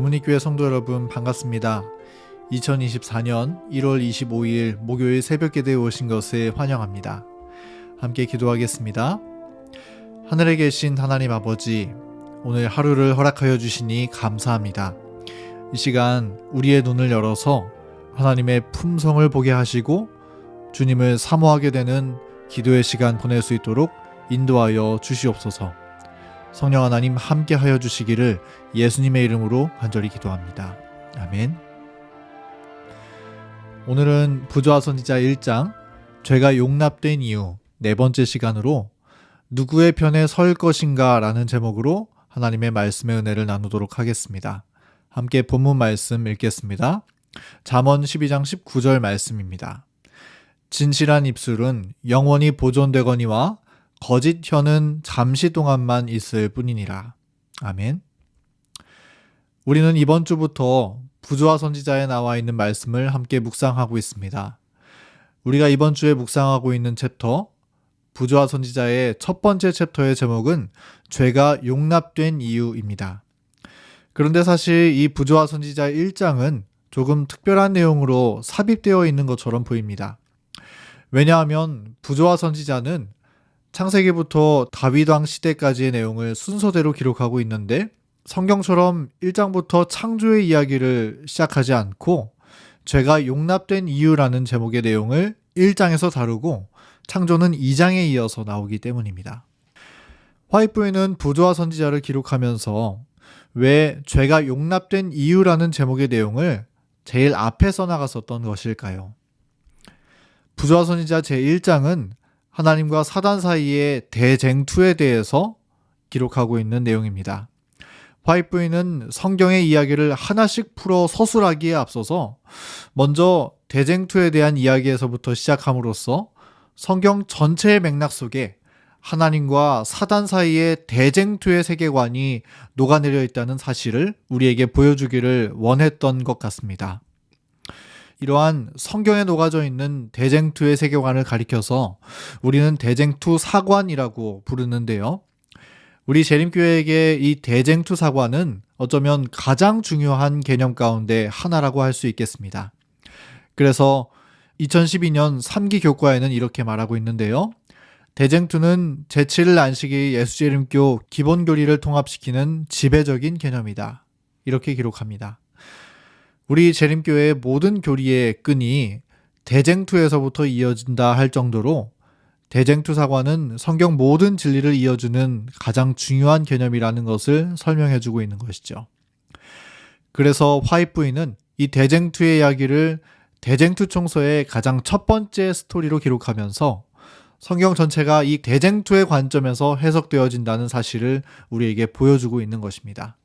교문이교회 성도 여러분 반갑습니다. 2024년 1월 25일 목요일 새벽 기도에 오신 것을 환영합니다. 함께 기도하겠습니다. 하늘에 계신 하나님 아버지, 오늘 하루를 허락하여 주시니 감사합니다. 이 시간 우리의 눈을 열어서 하나님의 품성을 보게 하시고 주님을 사모하게 되는 기도의 시간 보낼 수 있도록 인도하여 주시옵소서. 성령 하나님 함께 하여 주시기를 예수님의 이름으로 간절히 기도합니다. 아멘. 오늘은 부조화 선지자 1장 죄가 용납된 이유 네 번째 시간으로 누구의 편에 설 것인가 라는 제목으로 하나님의 말씀의 은혜를 나누도록 하겠습니다. 함께 본문 말씀 읽겠습니다. 잠언 12장 19절 말씀입니다. 진실한 입술은 영원히 보존되거니와 거짓 혀는 잠시 동안만 있을 뿐이니라. 아멘. 우리는 이번 주부터 부조화 선지자에 나와 있는 말씀을 함께 묵상하고 있습니다. 우리가 이번 주에 묵상하고 있는 챕터 부조화 선지자의 첫 번째 챕터의 제목은 죄가 용납된 이유입니다. 그런데 사실 이 부조화 선지자 1장은 조금 특별한 내용으로 삽입되어 있는 것처럼 보입니다. 왜냐하면 부조화 선지자는 창세기부터 다윗왕 시대까지의 내용을 순서대로 기록하고 있는데 성경처럼 1장부터 창조의 이야기를 시작하지 않고 죄가 용납된 이유라는 제목의 내용을 1장에서 다루고 창조는 2장에 이어서 나오기 때문입니다. 화이트보이는 부조화 선지자를 기록하면서 왜 죄가 용납된 이유라는 제목의 내용을 제일 앞에 써나가 썼던 것일까요? 부조화 선지자 제1장은 하나님과 사단 사이의 대쟁투에 대해서 기록하고 있는 내용입니다. 화이트보이는 성경의 이야기를 하나씩 풀어 서술하기에 앞서서 먼저 대쟁투에 대한 이야기에서부터 시작함으로써 성경 전체의 맥락 속에 하나님과 사단 사이의 대쟁투의 세계관이 녹아내려 있다는 사실을 우리에게 보여주기를 원했던 것 같습니다. 이러한 성경에 녹아져 있는 대쟁투의 세계관을 가리켜서 우리는 대쟁투 사관이라고 부르는데요. 우리 재림교회에게 이 대쟁투 사관은 어쩌면 가장 중요한 개념 가운데 하나라고 할 수 있겠습니다. 그래서 2012년 3기 교과에는 이렇게 말하고 있는데요. 대쟁투는 제7일 안식이 예수재림교 기본 교리를 통합시키는 지배적인 개념이다. 이렇게 기록합니다. 우리 재림교회의 모든 교리의 끈이 대쟁투에서부터 이어진다 할 정도로 대쟁투 사관은 성경 모든 진리를 이어주는 가장 중요한 개념이라는 것을 설명해 주고 있는 것이죠. 그래서 화이트부인은 이 대쟁투의 이야기를 대쟁투 총서의 가장 첫 번째 스토리로 기록하면서 성경 전체가 이 대쟁투의 관점에서 해석되어진다는 사실을 우리에게 보여주고 있는 것입니다.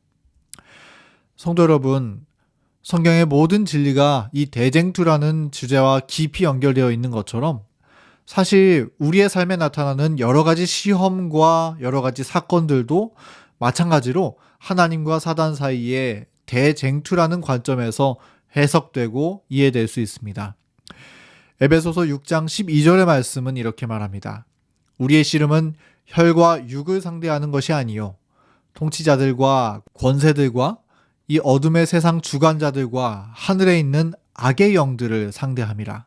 성도 여러분, 성경의 모든 진리가 이 대쟁투라는 주제와 깊이 연결되어 있는 것처럼 사실 우리의 삶에 나타나는 여러 가지 시험과 여러 가지 사건들도 마찬가지로 하나님과 사단 사이에 대쟁투라는 관점에서 해석되고 이해될 수 있습니다. 에베소서 6장 12절의 말씀은 이렇게 말합니다. 우리의 씨름은 혈과 육을 상대하는 것이 아니요 통치자들과 권세들과 이 어둠의 세상 주관자들과 하늘에 있는 악의 영들을 상대함이라.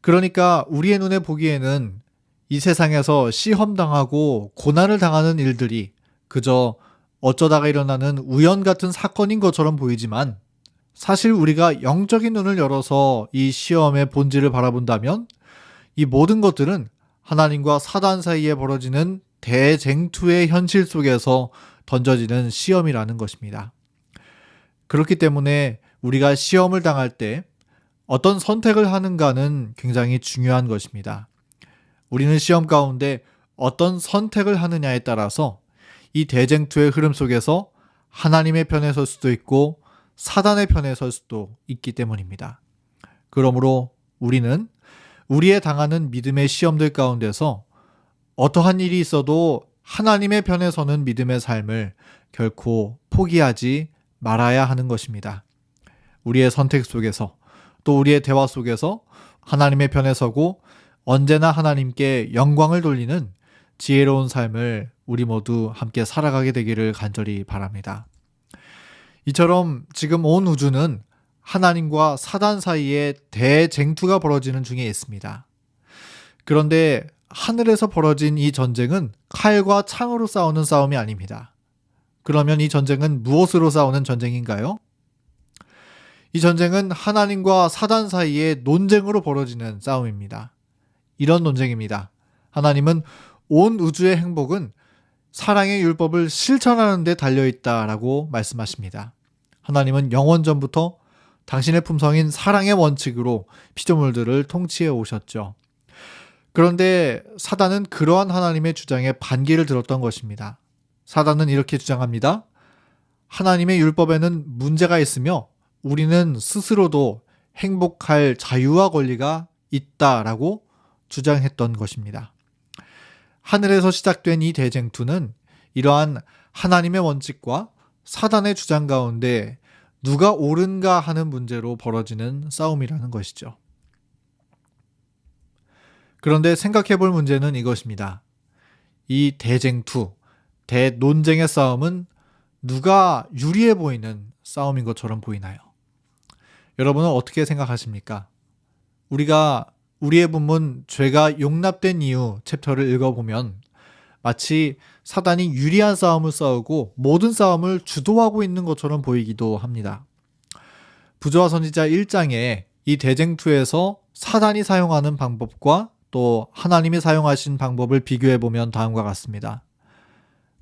그러니까 우리의 눈에 보기에는 이 세상에서 시험당하고 고난을 당하는 일들이 그저 어쩌다가 일어나는 우연 같은 사건인 것처럼 보이지만 사실 우리가 영적인 눈을 열어서 이 시험의 본질을 바라본다면 이 모든 것들은 하나님과 사단 사이에 벌어지는 대쟁투의 현실 속에서 던져지는 시험이라는 것입니다. 그렇기 때문에 우리가 시험을 당할 때 어떤 선택을 하는가는 굉장히 중요한 것입니다. 우리는 시험 가운데 어떤 선택을 하느냐에 따라서 이 대쟁투의 흐름 속에서 하나님의 편에 설 수도 있고 사단의 편에 설 수도 있기 때문입니다. 그러므로 우리는 우리의 당하는 믿음의 시험들 가운데서 어떠한 일이 있어도 하나님의 편에 서는 믿음의 삶을 결코 포기하지 말아야 하는 것입니다. 우리의 선택 속에서 또 우리의 대화 속에서 하나님의 편에 서고 언제나 하나님께 영광을 돌리는 지혜로운 삶을 우리 모두 함께 살아가게 되기를 간절히 바랍니다. 이처럼 지금 온 우주는 하나님과 사단 사이에 대쟁투가 벌어지는 중에 있습니다. 그런데 하늘에서 벌어진 이 전쟁은 칼과 창으로 싸우는 싸움이 아닙니다. 그러면 이 전쟁은 무엇으로 싸우는 전쟁인가요? 이 전쟁은 하나님과 사단 사이의 논쟁으로 벌어지는 싸움입니다. 이런 논쟁입니다. 하나님은 온 우주의 행복은 사랑의 율법을 실천하는 데 달려 있다라고 말씀하십니다. 하나님은 영원 전부터 당신의 품성인 사랑의 원칙으로 피조물들을 통치해 오셨죠. 그런데 사단은 그러한 하나님의 주장에 반기를 들었던 것입니다. 사단은 이렇게 주장합니다. 하나님의 율법에는 문제가 있으며 우리는 스스로도 행복할 자유와 권리가 있다라고 주장했던 것입니다. 하늘에서 시작된 이 대쟁투는 이러한 하나님의 원칙과 사단의 주장 가운데 누가 옳은가 하는 문제로 벌어지는 싸움이라는 것이죠. 그런데 생각해 볼 문제는 이것입니다. 이 대쟁투, 대논쟁의 싸움은 누가 유리해 보이는 싸움인 것처럼 보이나요? 여러분은 어떻게 생각하십니까? 우리가 우리의 본문 죄가 용납된 이유 챕터를 읽어보면 마치 사단이 유리한 싸움을 싸우고 모든 싸움을 주도하고 있는 것처럼 보이기도 합니다. 부조와 선지자 1장에 이 대쟁투에서 사단이 사용하는 방법과 또 하나님이 사용하신 방법을 비교해 보면 다음과 같습니다.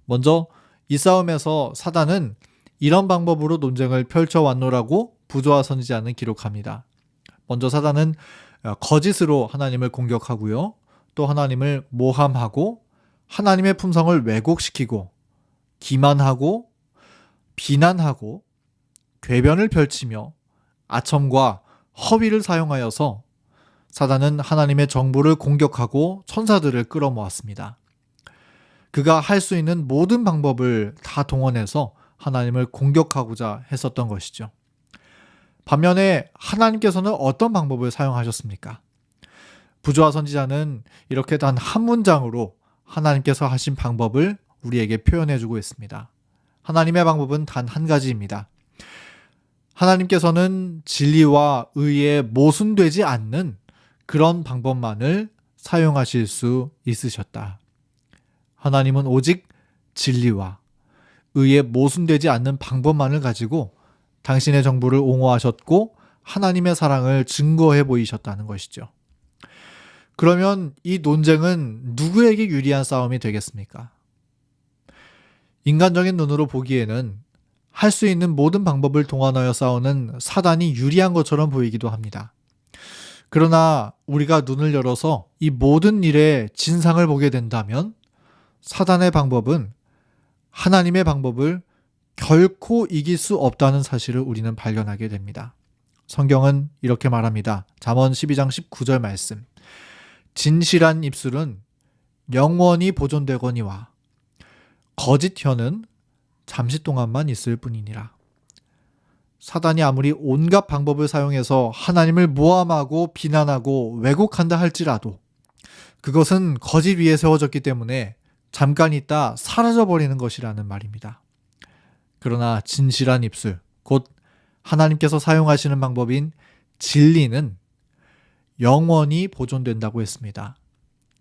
먼저 이 싸움에서 사단은 이런 방법으로 논쟁을 펼쳐 왔노라고 부조와 선지자는 기록합니다. 먼저 사단은 어, 거짓으로 하나님을 공격하고요. 또 하나님을 모함하고 하나님의 품성을 왜곡시키고 기만하고 비난하고 궤변을 펼치며 아첨과 허위를 사용하여서 사단은 하나님의 정부를 공격하고 천사들을 끌어모았습니다. 그가 할 수 있는 모든 방법을 다 동원해서 하나님을 공격하고자 했었던 것이죠. 반면에 하나님께서는 어떤 방법을 사용하셨습니까? 부조와 선지자는 이렇게 단 한 문장으로 하나님께서 하신 방법을 우리에게 표현해 주고 있습니다. 하나님의 방법은 단 한 가지입니다. 하나님께서는 진리와 의에 모순되지 않는 그런 방법만을 사용하실 수 있으셨다. 하나님은 오직 진리와 의에 모순되지 않는 방법만을 가지고 당신의 정부를 옹호하셨고 하나님의 사랑을 증거해 보이셨다는 것이죠. 그러면 이 논쟁은 누구에게 유리한 싸움이 되겠습니까? 인간적인 눈으로 보기에는 할 수 있는 모든 방법을 동원하여 싸우는 사단이 유리한 것처럼 보이기도 합니다. 그러나 우리가 눈을 열어서 이 모든 일의 진상을 보게 된다면 사단의 방법은 하나님의 방법을 결코 이길 수 없다는 사실을 우리는 발견하게 됩니다. 성경은 이렇게 말합니다. 잠언 12장 19절 말씀. 진실한 입술은 영원히 보존되거니와 거짓 혀는 잠시 동안만 있을 뿐이니라. 사단이 아무리 온갖 방법을 사용해서 하나님을 모함하고 비난하고 왜곡한다 할지라도 그것은 거짓 위에 세워졌기 때문에 잠깐 있다 사라져버리는 것이라는 말입니다. 그러나 진실한 입술, 곧 하나님께서 사용하시는 방법인 진리는 영원히 보존된다고 했습니다.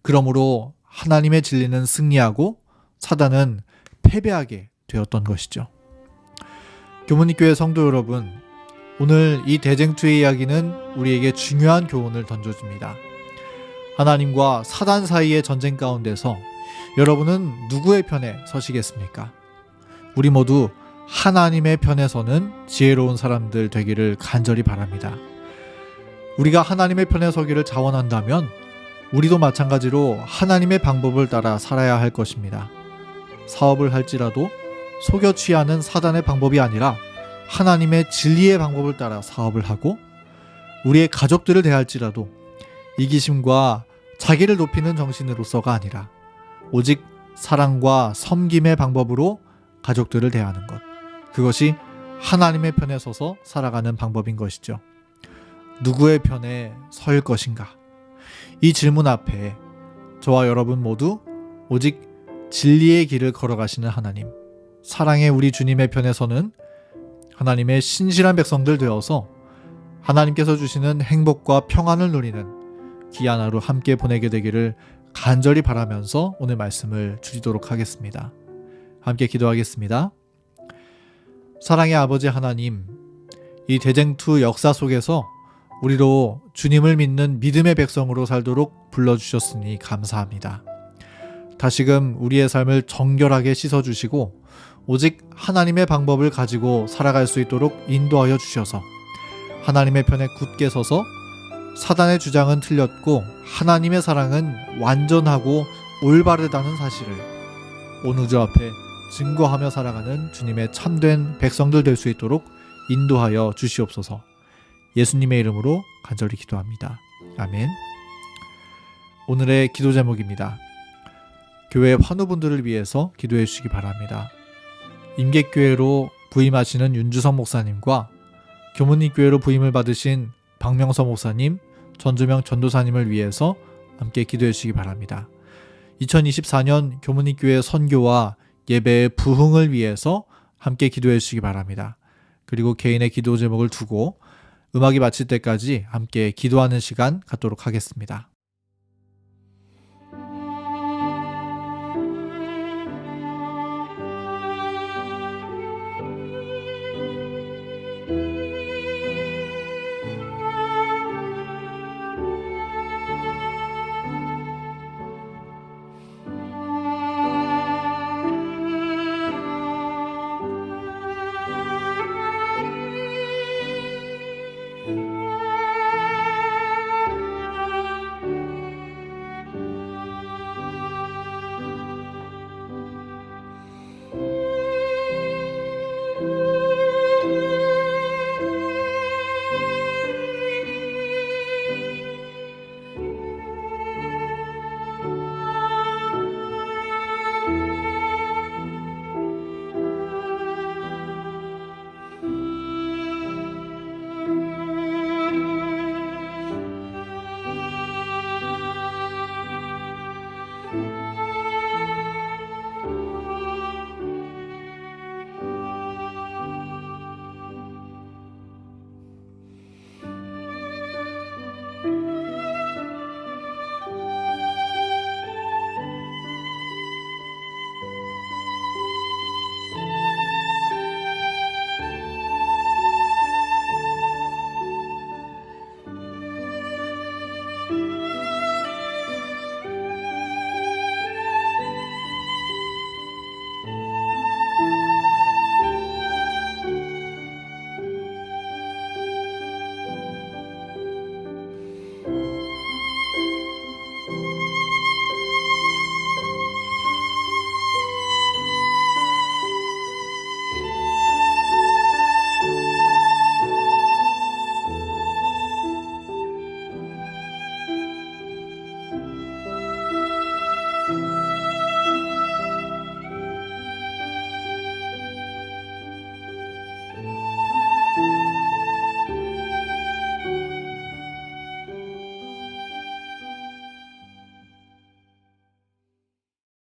그러므로 하나님의 진리는 승리하고 사단은 패배하게 되었던 것이죠. 교문익교회 성도 여러분, 오늘 이 대쟁투의 이야기는 우리에게 중요한 교훈을 던져줍니다. 하나님과 사단 사이의 전쟁 가운데서 여러분은 누구의 편에 서시겠습니까? 우리 모두 하나님의 편에서는 지혜로운 사람들 되기를 간절히 바랍니다. 우리가 하나님의 편에 서기를 자원한다면 우리도 마찬가지로 하나님의 방법을 따라 살아야 할 것입니다. 사업을 할지라도 속여 취하는 사단의 방법이 아니라 하나님의 진리의 방법을 따라 사업을 하고 우리의 가족들을 대할지라도 이기심과 자기를 높이는 정신으로서가 아니라 오직 사랑과 섬김의 방법으로 가족들을 대하는 것. 그것이 하나님의 편에 서서 살아가는 방법인 것이죠. 누구의 편에 설 것인가? 이 질문 앞에 저와 여러분 모두 오직 진리의 길을 걸어가시는 하나님, 사랑의 우리 주님의 편에 서는 하나님의 신실한 백성들 되어서 하나님께서 주시는 행복과 평안을 누리는 귀한 하루 함께 보내게 되기를 간절히 바라면서 오늘 말씀을 드리도록 하겠습니다. 함께 기도하겠습니다. 사랑의 아버지 하나님, 이 대쟁투 역사 속에서 우리로 주님을 믿는 믿음의 백성으로 살도록 불러주셨으니 감사합니다. 다시금 우리의 삶을 정결하게 씻어주시고 오직 하나님의 방법을 가지고 살아갈 수 있도록 인도하여 주셔서 하나님의 편에 굳게 서서 사단의 주장은 틀렸고 하나님의 사랑은 완전하고 올바르다는 사실을 온 우주 앞에 증거하며 살아가는 주님의 참된 백성들 될 수 있도록 인도하여 주시옵소서. 예수님의 이름으로 간절히 기도합니다. 아멘. 오늘의 기도 제목입니다. 교회 환우분들을 위해서 기도해 주시기 바랍니다. 임객교회로 부임하시는 윤주성 목사님과 교문리 교회로 부임을 받으신 박명서 목사님, 전주명 전도사님을 위해서 함께 기도해 주시기 바랍니다. 2024년 교문리 교회 선교와 예배의 부흥을 위해서 함께 기도해 주시기 바랍니다. 그리고 개인의 기도 제목을 두고 음악이 마칠 때까지 함께 기도하는 시간 갖도록 하겠습니다.